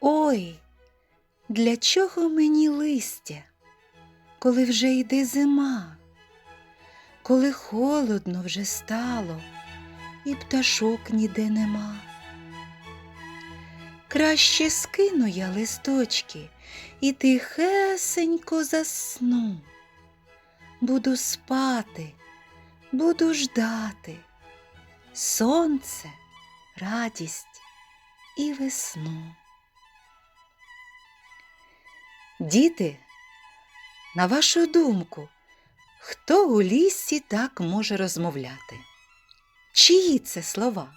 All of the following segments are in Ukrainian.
Ой, для чого мені листя, коли вже йде зима, коли холодно вже стало, і пташок ніде нема. Краще скину я листочки і тихесенько засну. Буду спати, буду ждати сонце, радість і весну. Діти, на вашу думку, хто у лісі так може розмовляти? Чиї це слова?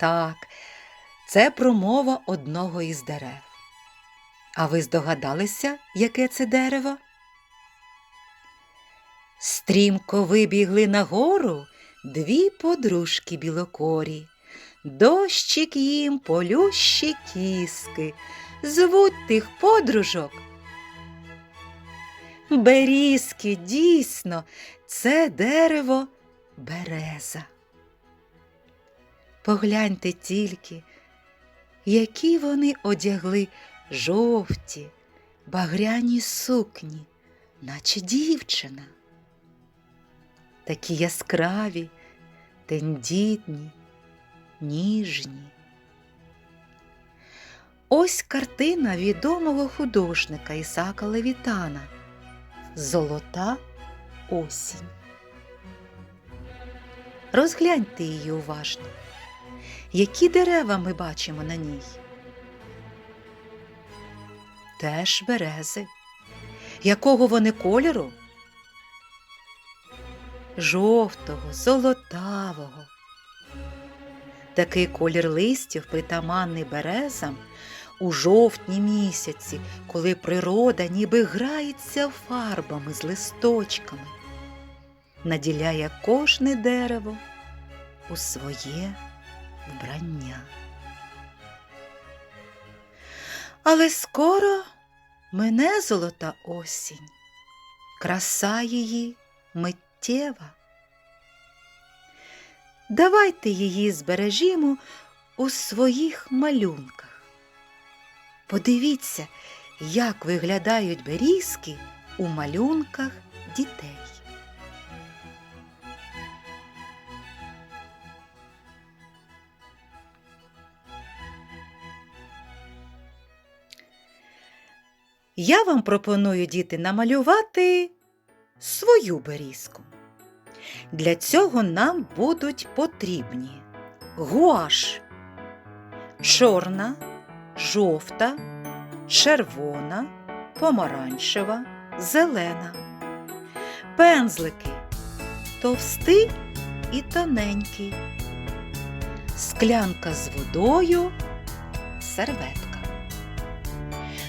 Так, це промова одного із дерев. А ви здогадалися, яке це дерево? Стрімко вибігли на гору дві подружки білокорі. Дощик їм полющі кіски, звуть тих подружок. Берізки, дійсно, це дерево береза. Погляньте тільки, які вони одягли жовті, багряні сукні, наче дівчина. Такі яскраві, тендітні, ніжні. Ось картина відомого художника Ісака Левітана Золота осінь. Розгляньте її уважно. Які дерева ми бачимо на ній? Теж берези. Якого вони кольору? Жовтого, золотавого. Такий колір листів притаманний березам у жовтні місяці, коли природа ніби грається фарбами з листочками, наділяє кожне дерево у своє вбрання. Але скоро мине золота осінь, краса її миттєва. Давайте її збережімо у своїх малюнках. Подивіться, як виглядають берізки у малюнках дітей. Я вам пропоную, діти, намалювати свою берізку. Для цього нам будуть потрібні гуаш, чорна, жовта, червона, помаранчева, зелена, пензлики товстий і тоненький, склянка з водою, серветка.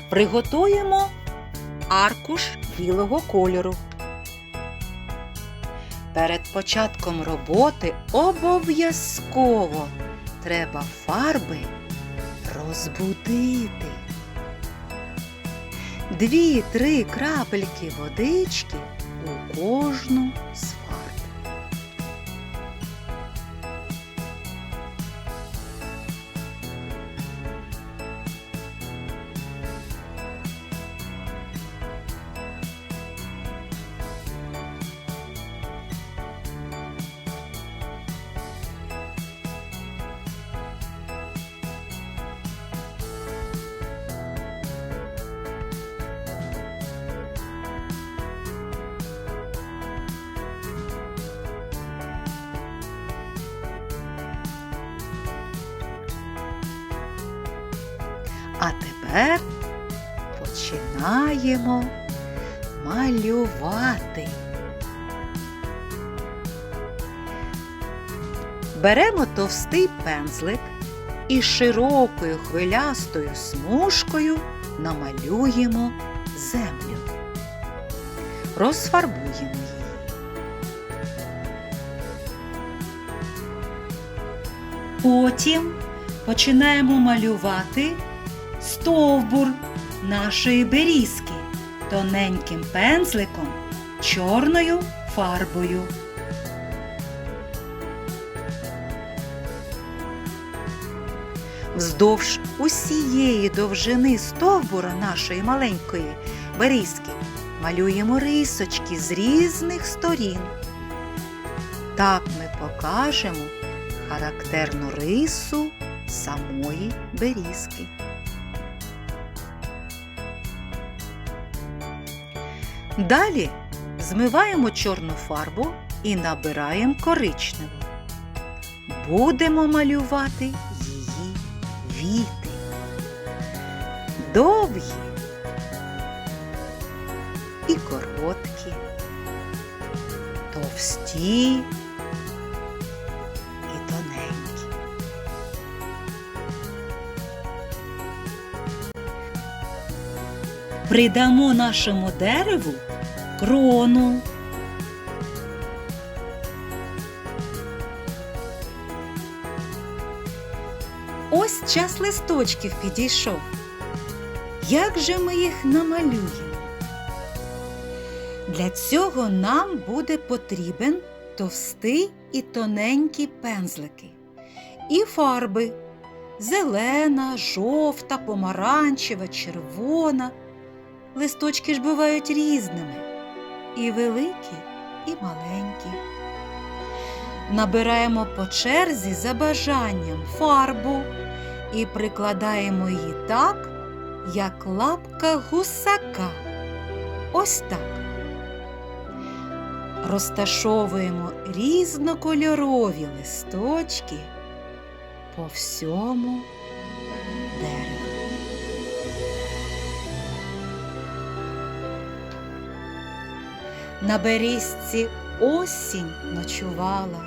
Приготуємо аркуш білого кольору. Перед початком роботи обов'язково треба фарби розбудити. Дві-три крапельки водички у кожну з А тепер починаємо малювати. Беремо товстий пензлик і широкою хвилястою смужкою намалюємо землю. Розфарбуємо її. Потім починаємо малювати стовбур нашої берізки тоненьким пензликом чорною фарбою. Вздовж усієї довжини стовбура нашої маленької берізки малюємо рисочки з різних сторін. Так ми покажемо характерну рису самої берізки. Далі змиваємо чорну фарбу і набираємо коричневу. Будемо малювати її віти. Довгі і короткі, товсті Придамо нашому дереву крону. Ось час листочків підійшов. Як же ми їх намалюємо? Для цього нам буде потрібен товстий і тоненький пензлики і фарби зелена, жовта, помаранчева, червона. Листочки ж бувають різними і великі, і маленькі. Набираємо по черзі за бажанням фарбу і прикладаємо її так, як лапка гусака. Ось так. Розташовуємо різнокольорові листочки по всьому дереву. На берізці осінь ночувала,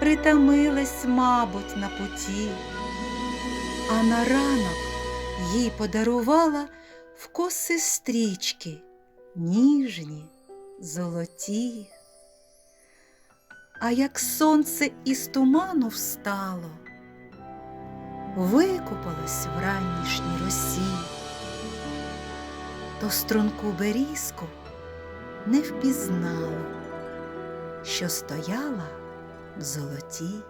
притомилась, мабуть, на путі, а на ранок їй подарувала в коси стрічки ніжні, золоті. А як сонце із туману встало, викупалось в ранішній росі, то струнку берізку не впізнала, що стояла в золотій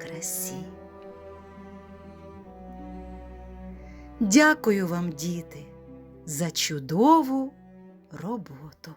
красі. Дякую вам, діти, за чудову роботу.